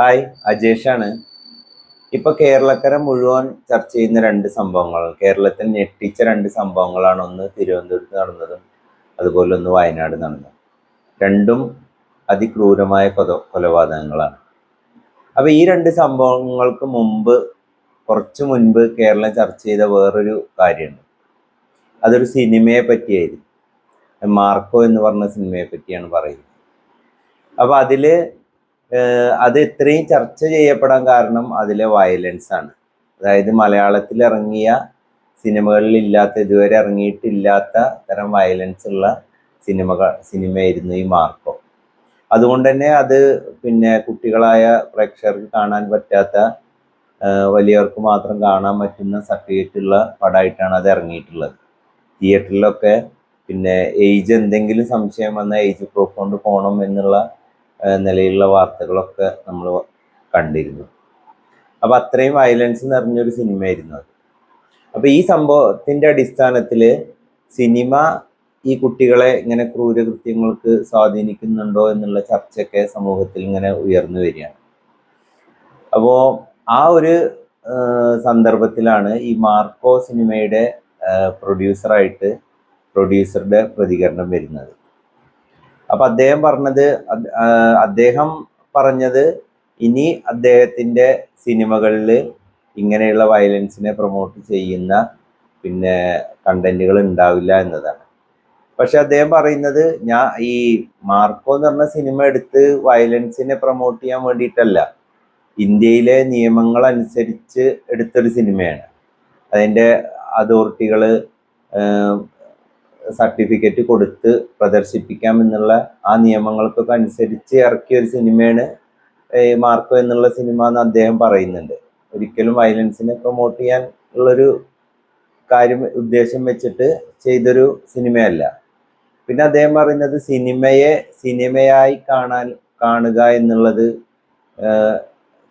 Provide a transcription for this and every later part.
Hi അജേഷാണ്. ഇപ്പൊ കേരളക്കര മുഴുവൻ ചർച്ച ചെയ്യുന്ന രണ്ട് സംഭവങ്ങൾ. കേരളത്തിൽ ഞെട്ടിച്ച രണ്ട് സംഭവങ്ങളാണ് ഒന്ന് തിരുവനന്തപുരത്ത് നടന്നതും അതുപോലെ ഒന്ന് വയനാട് നടന്നതും. രണ്ടും അതിക്രൂരമായ കൊല കൊലപാതകങ്ങളാണ്. അപ്പൊ ഈ രണ്ട് സംഭവങ്ങൾക്ക് മുമ്പ് കുറച്ച് മുൻപ് കേരളം ചർച്ച ചെയ്ത വേറൊരു കാര്യമുണ്ട്. അതൊരു സിനിമയെ പറ്റിയായിരുന്നു. മാർക്കോ എന്ന് പറഞ്ഞ സിനിമയെ പറ്റിയാണ് പറയുന്നത്. അപ്പൊ അതിൽ അത് ഇത്രയും ചർച്ച ചെയ്യപ്പെടാൻ കാരണം അതിലെ വയലൻസ് ആണ്. അതായത് മലയാളത്തിൽ ഇറങ്ങിയ സിനിമകളിൽ ഇല്ലാത്ത ഇതുവരെ ഇറങ്ങിയിട്ടില്ലാത്ത തരം വയലൻസ് ഉള്ള സിനിമകൾ സിനിമയായിരുന്നു ഈ മാർക്കോ. അതുകൊണ്ട് തന്നെ അത് പിന്നെ കുട്ടികളായ പ്രേക്ഷകർക്ക് കാണാൻ പറ്റാത്ത വലിയവർക്ക് മാത്രം കാണാൻ പറ്റുന്ന സർട്ടിഫിക്കറ്റ് ഉള്ള പടമായിട്ടാണ് അത് ഇറങ്ങിയിട്ടുള്ളത്. തിയേറ്ററിലൊക്കെ പിന്നെ ഏജ് എന്തെങ്കിലും സംശയം വന്നാൽ ഏജ് പ്രൂഫ് കൊണ്ട് പോകണം എന്നുള്ള നിലയിലുള്ള വാർത്തകളൊക്കെ നമ്മൾ കണ്ടിരുന്നു. അപ്പൊ അത്രയും വയലൻസ് നിറഞ്ഞൊരു സിനിമയായിരുന്നു അത്. അപ്പൊ ഈ സംഭവത്തിന്റെ അടിസ്ഥാനത്തിൽ സിനിമ ഈ കുട്ടികളെ ഇങ്ങനെ ക്രൂരകൃത്യങ്ങൾക്ക് സ്വാധീനിക്കുന്നുണ്ടോ എന്നുള്ള ചർച്ചയൊക്കെ സമൂഹത്തിൽ ഇങ്ങനെ ഉയർന്നു വരികയാണ്. അപ്പോ ആ ഒരു സന്ദർഭത്തിലാണ് ഈ മാർക്കോ സിനിമയുടെ പ്രൊഡ്യൂസറായിട്ട് പ്രൊഡ്യൂസറുടെ പ്രതികരണം വരുന്നത്. അപ്പൊ അദ്ദേഹം പറഞ്ഞത് അദ്ദേഹം പറഞ്ഞത് ഇനി അദ്ദേഹത്തിന്റെ സിനിമകളിൽ ഇങ്ങനെയുള്ള വയലൻസിനെ പ്രൊമോട്ട് ചെയ്യുന്ന പിന്നെ കണ്ടന്റുകൾ ഉണ്ടാവില്ല എന്നതാണ്. പക്ഷെ അദ്ദേഹം പറയുന്നത് ഞാൻ ഈ മാർക്കോ എന്ന് പറഞ്ഞ സിനിമ എടുത്ത് വയലൻസിനെ പ്രൊമോട്ട് ചെയ്യാൻ വേണ്ടിയിട്ടല്ല. ഇന്ത്യയിലെ നിയമങ്ങൾ അനുസരിച്ച് എടുത്തൊരു സിനിമയാണ്. അതിന്റെ അതോറിറ്റികൾ സർട്ടിഫിക്കറ്റ് കൊടുത്ത് പ്രദർശിപ്പിക്കാം എന്നുള്ള ആ നിയമങ്ങൾക്കൊക്കെ അനുസരിച്ച് ഇറക്കിയ ഒരു സിനിമയാണ് മാർക്കോ എന്നുള്ള സിനിമ എന്ന് അദ്ദേഹം പറയുന്നുണ്ട്. ഒരിക്കലും വയലൻസിനെ പ്രൊമോട്ട് ചെയ്യാൻ ഉള്ളൊരു കാര്യം ഉദ്ദേശം വെച്ചിട്ട് ചെയ്തൊരു സിനിമയല്ല. പിന്നെ അദ്ദേഹം പറയുന്നത് സിനിമയെ സിനിമയായി കാണാൻ കാണുക എന്നുള്ളത്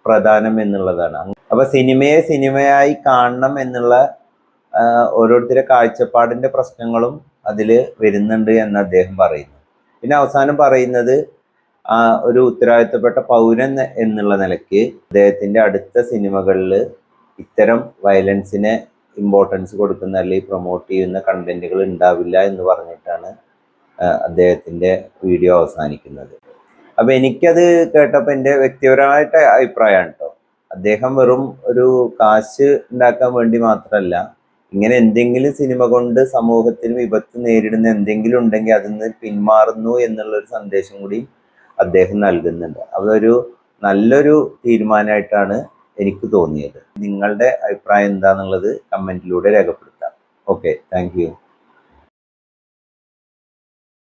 പ്രധാനം എന്നുള്ളതാണ്. അപ്പൊ സിനിമയെ സിനിമയായി കാണണം എന്നുള്ള ഓരോരുത്തരുടെ കാഴ്ചപ്പാടിന്റെ പ്രശ്നങ്ങളും അതിൽ വരുന്നുണ്ട് എന്ന് അദ്ദേഹം പറയുന്നു. പിന്നെ അവസാനം പറയുന്നത് ഒരു ഉത്തരവാദിത്തപ്പെട്ട പൗരൻ എന്നുള്ള നിലയ്ക്ക് അദ്ദേഹത്തിന്റെ അടുത്ത സിനിമകളിൽ ഇത്തരം വയലൻസിനെ ഇമ്പോർട്ടൻസ് കൊടുക്കുന്ന അല്ലെങ്കിൽ പ്രൊമോട്ട് ചെയ്യുന്ന കണ്ടന്റുകൾ ഉണ്ടാവില്ല എന്ന് പറഞ്ഞിട്ടാണ് അദ്ദേഹത്തിന്റെ വീഡിയോ അവസാനിക്കുന്നത്. അപ്പം എനിക്കത് കേട്ടപ്പോൾ എന്റെ വ്യക്തിപരമായിട്ട് അഭിപ്രായമാണ് കേട്ടോ അദ്ദേഹം വെറും ഒരു കാശ് ഉണ്ടാക്കാൻ വേണ്ടി മാത്രമല്ല ഇങ്ങനെ എന്തെങ്കിലും സിനിമ കൊണ്ട് സമൂഹത്തിൽ വിപത്ത് നേരിടുന്ന എന്തെങ്കിലും ഉണ്ടെങ്കിൽ അതിൽ നിന്ന് പിന്മാറുന്നു എന്നുള്ള ഒരു സന്ദേശം കൂടി അദ്ദേഹം നൽകുന്നുണ്ട്. അതൊരു നല്ലൊരു തീരുമാനമായിട്ടാണ് എനിക്ക് തോന്നിയത്. നിങ്ങളുടെ അഭിപ്രായം എന്താണെന്നുള്ളത് കമന്റിലൂടെ രേഖപ്പെടുത്താം. Okay thank